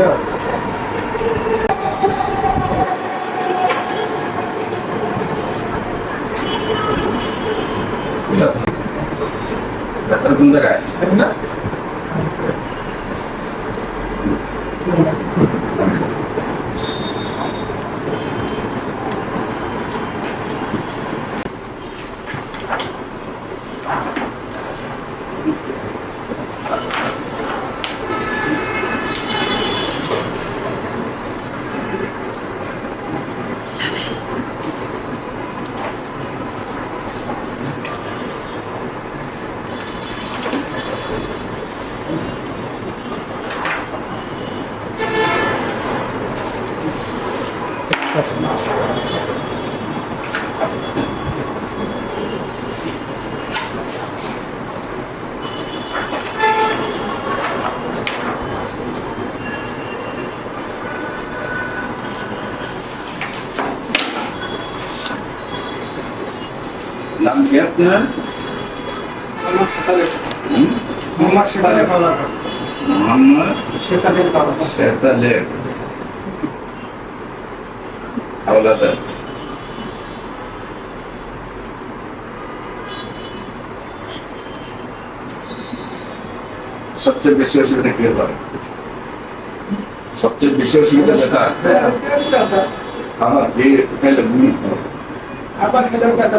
go. Tidak terbunuh, guys. Tidak. কি আপনার হুম? মোহাম্মদ শেতালে পাওয়া মোহাম্মদ হাওলাদার সবচেয়ে বেশি অসুবিধা কি হয়? সবচেয়ে বেশি অসুবিধা ব্যথা খাবার খেয়ে খেলে হয় খাবার খেলেও ব্যথা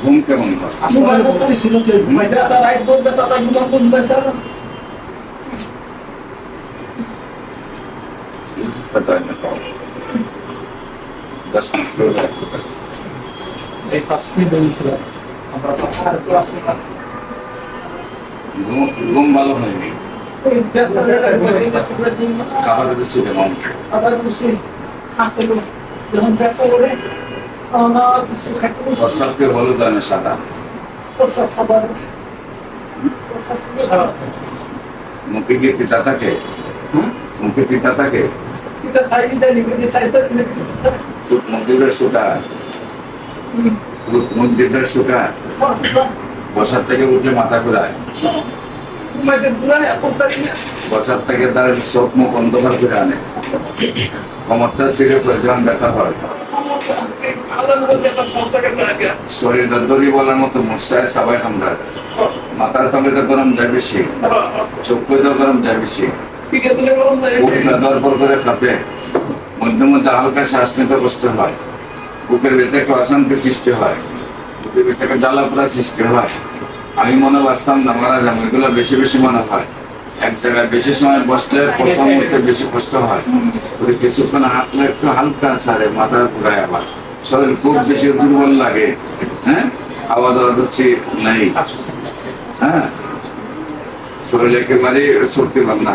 ঘুম এই ফার্স্টে বলেছিলাম ভালো হয়নি খাবার বেশি আবার বেশি আসলে যখন দেখা করে প্রস্রাবকে হলুদ হয় না সাদা? মুখে কি পিতা থাকে? মুখে পিতা থাকে? এটা খাইনি দেয়নি কিন্তু চাইতে চুপ মন্দিরের সুতা মন্দিরের সুতা। বসার থেকে উঠে মাথা ঘুরায়। বসার থেকে তার চোখ মুখ অন্ধকার করে আনে। কমরটা ছিঁড়ে পড়ে যখন ব্যথা হয়। শরীরটা দড়ি বলার মতো মশায় সবাই কামড়ায় মাথার তলে গরম কইতে গরম মধ্যে মধ্যে হালকা শ্বাস নিতে হয়। সৃষ্টি হয়। সৃষ্টি হয়। আমি মনে বাঁচতাম না, মারা যাব এগুলো বেশি বেশি মনে হয়। এক বেশি সময় বসলে প্রথম হইতে বেশি কষ্ট হয়। ওই কিছুক্ষণ হাঁটলে একটু হালকা সারে মাথা ঘুরায় আবার। শরীর খুব বেশি দুর্বল লাগে হ্যাঁ? খাওয়া দাওয়া দিচ্ছি নেই। হ্যাঁ? শরীর একেবারে পান না।